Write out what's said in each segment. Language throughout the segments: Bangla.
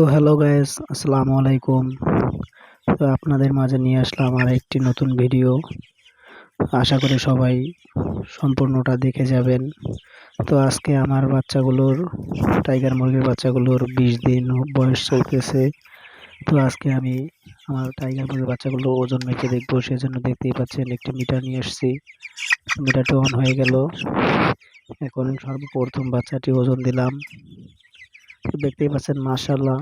তো হ্যালো গাইস আসসালামু আলাইকুম। তো আপনাদের মাঝে নিয়ে আসলাম আর একটি নতুন ভিডিও আশা করি সবাই সম্পূর্ণটা দেখে যাবেন। তো আজকে আমার বাচ্চাগুলোর টাইগার মুরগির বাচ্চাগুলোর বিশ দিন বয়স চলতেছে। তো আজকে আমি আমার টাইগার মুরগির বাচ্চাগুলো ওজন মেপে দেখব, সেজন্য দেখতেই পাচ্ছেন একটি মিটার নিয়ে এসেছি মিটারটা অন হয়ে গেল। এখন সর্বপ্রথম বাচ্চাটি ওজন দিলাম। দেখতেই পাচ্ছেন মাশাল্লাহ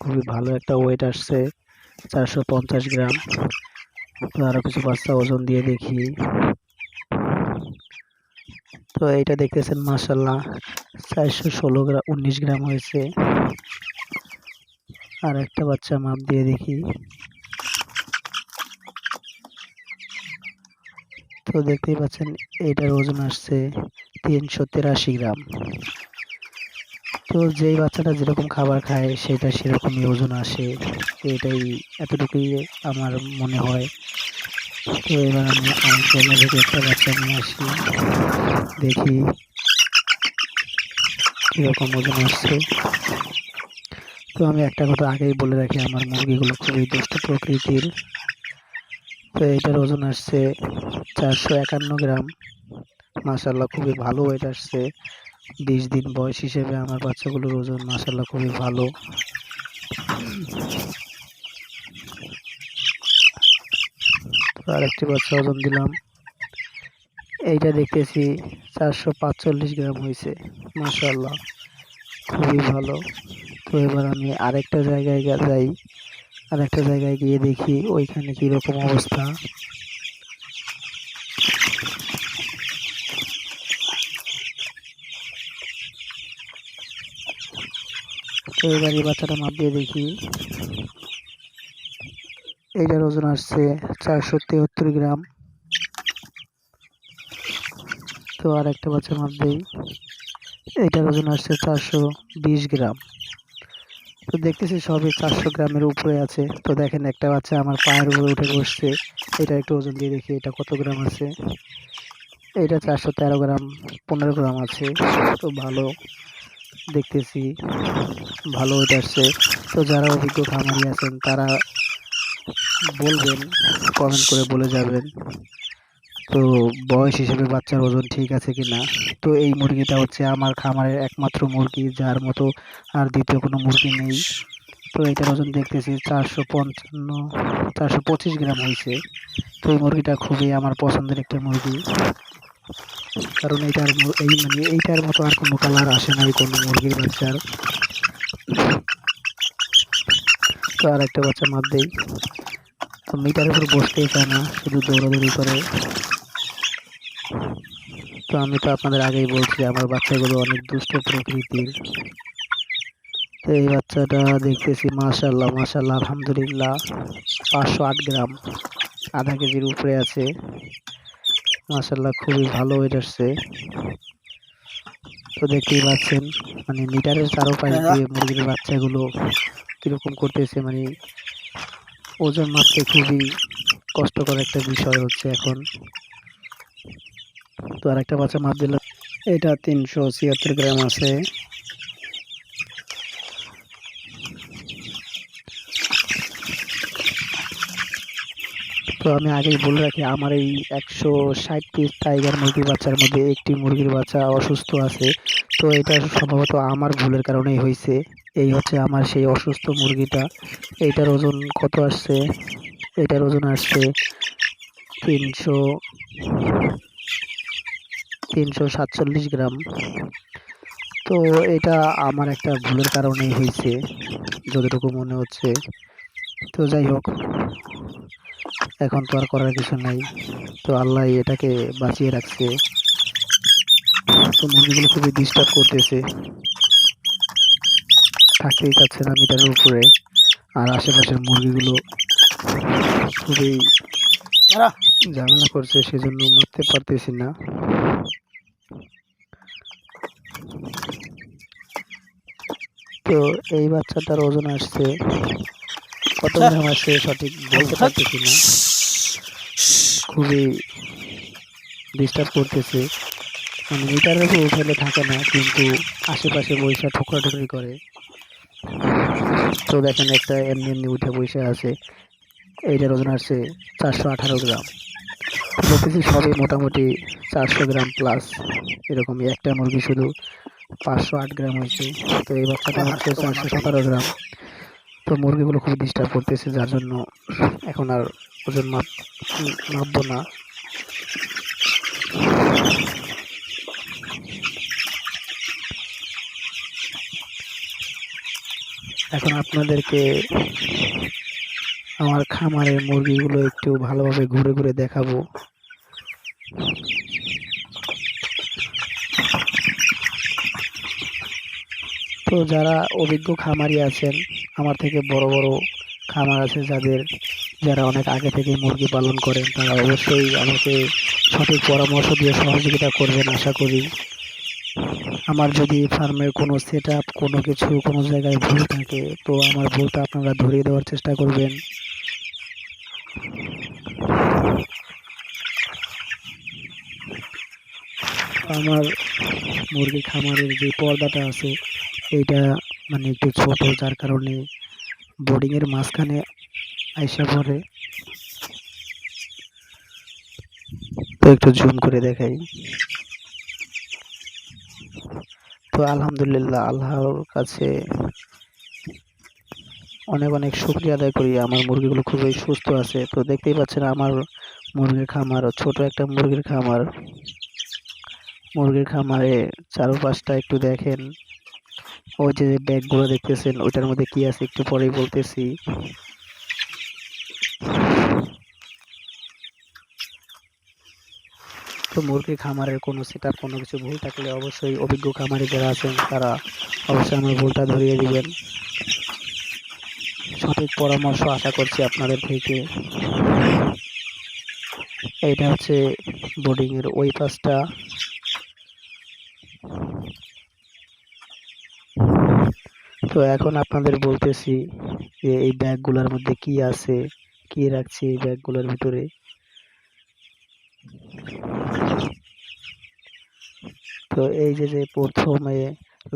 খুবই ভালো একটা ওয়েট আসছে, চারশো পঞ্চাশ গ্রাম। আরও কিছু বাচ্চা ওজন দিয়ে দেখি। তো এইটা দেখতেছেন মাশাল্লাহ চারশো ষোলো গ্রাম, উনিশ গ্রাম হয়েছে। আর একটা বাচ্চা মাপ দিয়ে দেখি। তো দেখতেই পাচ্ছেন, এইটার ওজন আসছে তিনশো তেরাশি গ্রাম। তো যেই বাচ্চাটা যেরকম খাবার খায়, সেটা সেরকমই ওজন আসে। তো এটাই এতটুকুই আমার মনে হয়। তো এবার আমি জায়গা থেকে একটা বাচ্চা নিয়ে আসি। দেখি কীরকম ওজন আসছে। তো আমি একটা কথা আগেই বলে রাখি, আমার মুরগিগুলো খুবই দুষ্ট প্রকৃতির। তো এটার ওজন আসছে চারশো একান্ন গ্রাম। মাসাল্লাহ খুবই ভালো ওয়েট আসছে। বিশ দিন বয়স হিসেবে আমার বাচ্চাগুলোর ওজন মাসাল্লাহ খুবই ভালো। আরেকটি বাচ্চা ওজন দিলাম। এইটা দেখতেছি চারশো পাঁচচল্লিশ গ্রাম হয়েছে মাসাল্লাহ খুবই ভালো। তো এবার আমি আরেকটা জায়গায় যাই, আরেকটা জায়গায় গিয়ে দেখি ওইখানে কীরকম অবস্থা। তো এবার এই বাচ্চাটা মাপ দিয়ে দেখি। এইটার ওজন আসছে চারশো তেহত্তর গ্রাম। তো আর একটা বাচ্চা মাপ দিই। এইটার ওজন আসছে চারশো বিশ গ্রাম। তো দেখতেছি সবই চারশো গ্রামের উপরে আছে। তো দেখেন একটা বাচ্চা আমার পায়ের উপরে উঠে বসছে। এটা একটু ওজন দিয়ে দেখি, এটা কত গ্রাম আছে? এটা চারশো তেরো গ্রাম, পনেরো গ্রাম আছে। তো ভালো। দেখতেছি, ভালো ওয়েট আসছে তো যারা অভিজ্ঞ খামারি আছেন, তারা বলবেন কমেন্ট করে বলে যাবেন। তো বয়স হিসেবে বাচ্চার ওজন ঠিক আছে কি না তো এই মুরগিটা হচ্ছে আমার খামারের একমাত্র মুরগি, যার মতো আর দ্বিতীয় কোনো মুরগি নেই। তো এটার ওজন দেখতেছি চারশো পঞ্চান্ন, চারশো পঁচিশ গ্রাম হয়েছে তো এই মুরগিটা খুবই আমার পছন্দের একটা মুরগি। কারণ এইটার এই মানে এইটার মতো আর কোনো কালার আসে নাই কোনো মুরগির বাচ্চার। তো আর একটা বাচ্চা মাপ দেই। তো মিটারের উপর বসতেই চায় না, শুধু দৌড়াদৌড়ি করে। তো আমি তো আপনাদের আগেই বলছি আমার বাচ্চাগুলো অনেক দুষ্ট প্রকৃতির। তো এই বাচ্চাটা দেখতেছি মাশাল্লাহ মাশাল্লাহ আলহামদুলিল্লাহ। পাঁচশো আট গ্রাম, আধা কেজির উপরে আছে। মাশাল্লাহ খুবই ভালো ওয়েট আসছে। তো দেখতেই পাচ্ছেন মানে মিটারের চারোপাশ দিয়ে মুরগির বাচ্চাগুলো কীরকম করতেছে মানে ওজন মাপতে খুবই কষ্টকর একটা বিষয় হচ্ছে এখন। তো আর একটা বাচ্চা মাপ দিল। এটা তিনশো ছিয়াত্তর গ্রাম আছে। তো আমি আগেই বলে রাখি, আমার এই একশো ষাট পিস টাইগার মুরগির বাচ্চার মধ্যে একটি মুরগির বাচ্চা অসুস্থ আছে। তো এটা সম্ভবত আমার ভুলের কারণেই হয়েছে। এই হচ্ছে আমার সেই অসুস্থ মুরগিটা। এইটার ওজন কত আসছে? এটার ওজন আসছে তিনশো তিনশো সাতচল্লিশ গ্রাম। তো এটা আমার একটা ভুলের কারণেই হয়েছে, যতটুকু মনে হচ্ছে। তো যাই হোক। এখন তো আর করার কিছু নাই। তো আল্লাহ এটাকে বাঁচিয়ে রাখছে। তো মুরগিগুলো খুবই ডিস্টার্ব করতেছে। থাকতেই চাচ্ছে না মিটারের উপরে। আর আশেপাশের মুরগিগুলো খুবই ঝামেলা করছে সেজন্য মারতে পারতেছি না। তো এই বাচ্চাটার ওজন আসছে। কত গ্রাম আসছে সঠিক বলতে পারতেছি না। খুবই ডিস্টার্ব করতেছে। মানে মিটারের উপর উঠালে থাকে না, কিন্তু আশেপাশে বৈশা ঠোকরাঠুকরি করে। তো দেখেন একটা এমনি এমনি উঠে বসে আছে। এইটার ওজন আসছে চারশো আঠারো গ্রাম। দেখতেছি সবই মোটামুটি চারশো গ্রাম প্লাস এরকমই একটা মুরগি শুধু পাঁচশো আট গ্রাম হয়েছে। তো এই বাচ্চাটা হচ্ছে চারশো সতেরো গ্রাম। তো মুরগিগুলো খুব ডিস্টার্ব করতেছে, যার জন্য এখন আর ওজন মাপ মাপবো না। এখন আপনাদেরকে আমার খামারের মুরগিগুলো একটু ভালোভাবে ঘুরে ঘুরে দেখাবো। তো যারা অভিজ্ঞ খামারি আছেন, আমার থেকে বড় বড় খামার আছে যাদের যারা অনেক আগে থেকে মুরগি পালন করেন, তারা অবশ্যই আমাকে সঠিক পরামর্শ দিয়ে সহযোগিতা করবেন আশা করি। আমার যদি ফার্মের কোনো সেট আপ কোনো কিছু, কোনো জায়গায় ভুল থাকে, তো আমার ভুলটা আপনারা ধরিয়ে দেওয়ার চেষ্টা করবেন। আমার মুরগি খামারের যে পর্দাটা আছে, এইটা মানে একটু ছোট, যার কারণে বোর্ডিংয়ের মাঝখানে আইসা পরে তো একটু জুম করে দেখাই। তো আলহামদুলিল্লাহ, আল্লাহর কাছে অনেক অনেক শুক্রিয়া আদায় করি। আমার মুরগিগুলো খুবই সুস্থ আছে। তো দেখতেই পাচ্ছেন আমার মুরগির খামার, ছোট একটা মুরগির খামার। মুরগির খামারে চারপাশটা একটু দেখেন। ওই যে ব্যাগগুলো দেখতেছেন, ওইটার মধ্যে কি আছে একটু পরেই বলতেছি। তো মুরগি খামারের কোনো সেট কোনো কিছু ভুল থাকলে অবশ্যই অভিজ্ঞ খামারি যারা আছেন, তারা অবশ্যই আমার ভুলটা ধরিয়ে দিবেন। সঠিক পরামর্শ আশা করছি আপনাদের থেকে। এইটা হচ্ছে বোর্ডিংয়ের ওই পাশটা। তো এখন আপনাদের বলতেছি যে এই ব্যাগগুলোর মধ্যে কি আছে? কি রাখছি এই ব্যাগগুলোর ভিতরে। তো এই যে যে প্রথমে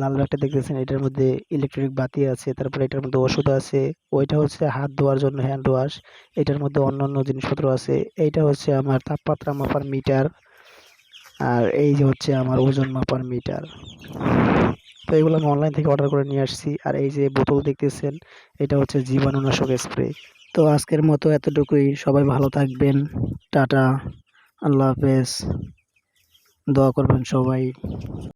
লাল ব্যাগটা দেখতেছেন, এটার মধ্যে ইলেকট্রিক বাতি আছে, তারপরে এটার মধ্যে ওষুধ আছে, ওইটা হচ্ছে হাত ধোয়ার জন্য হ্যান্ড ওয়াশ এটার মধ্যে অন্যান্য জিনিসপত্র আছে, এইটা হচ্ছে আমার তাপমাত্রা মাপার মিটার আর এই যে হচ্ছে আমার ওজন মাপার মিটার তো এগুলো আমি অনলাইন থেকে অর্ডার করে নিয়ে আসছি, আর এই যে বোতল দেখতেছেন, এটা হচ্ছে জীবাণুনাশক স্প্রে তো আজকের মতো এতটুকুই। সবাই ভালো থাকবেন। টাটা। আল্লাহ হাফেজ। দোয়া করবেন সবাই।